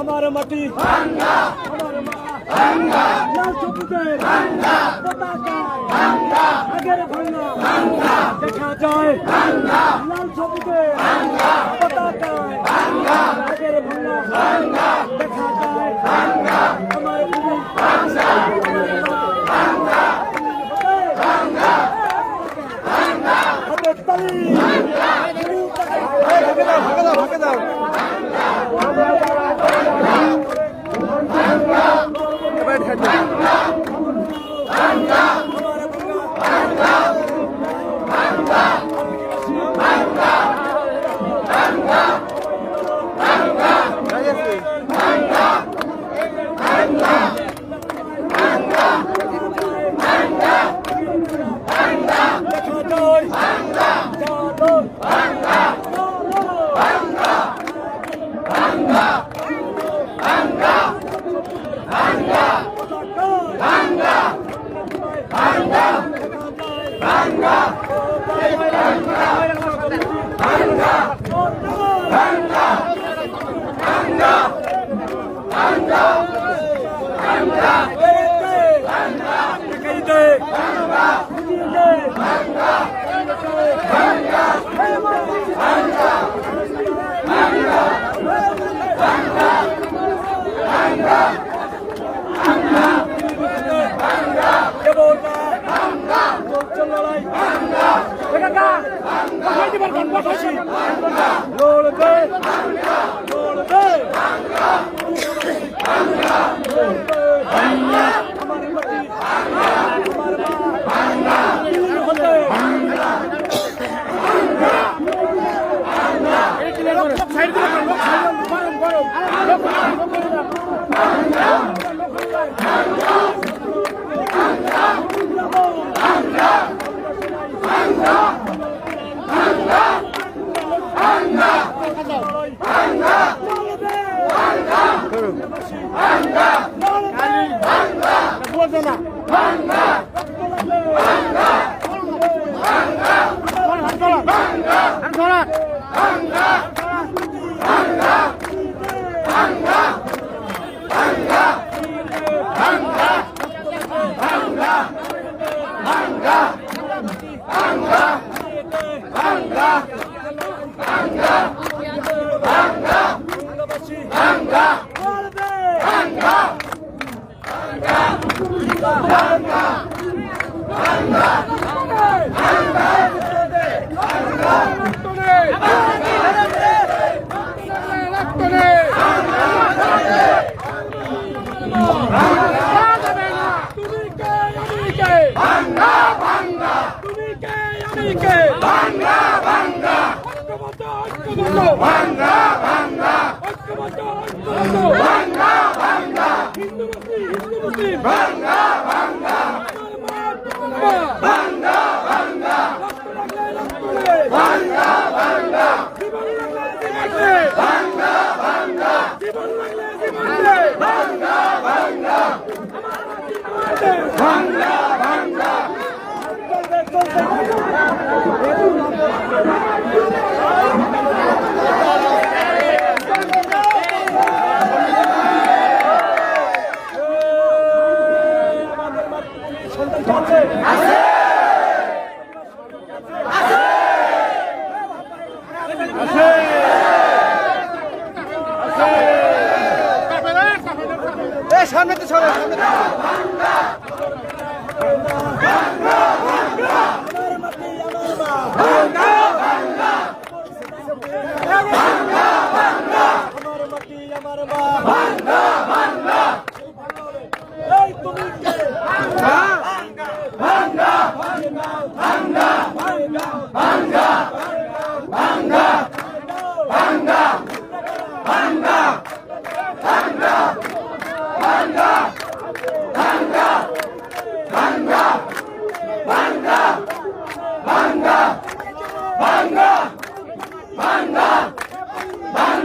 আমার মাটি। লাল সবুজের পতাকা আগের ভাঙা দেখা যায়। লাল সবুজের পতাকা আগের ভাঙা Thank you. সাইড করে লোক সাইড করে লোক সাইড করে বাংলা বাংলা বাংলা ঐক্যবদ্ধ ঐক্যবদ্ধ বাংলা বাংলা হিন্দু মুসলিম হিন্দু মুসলিম বাংলা সামনে তো সরে সামনে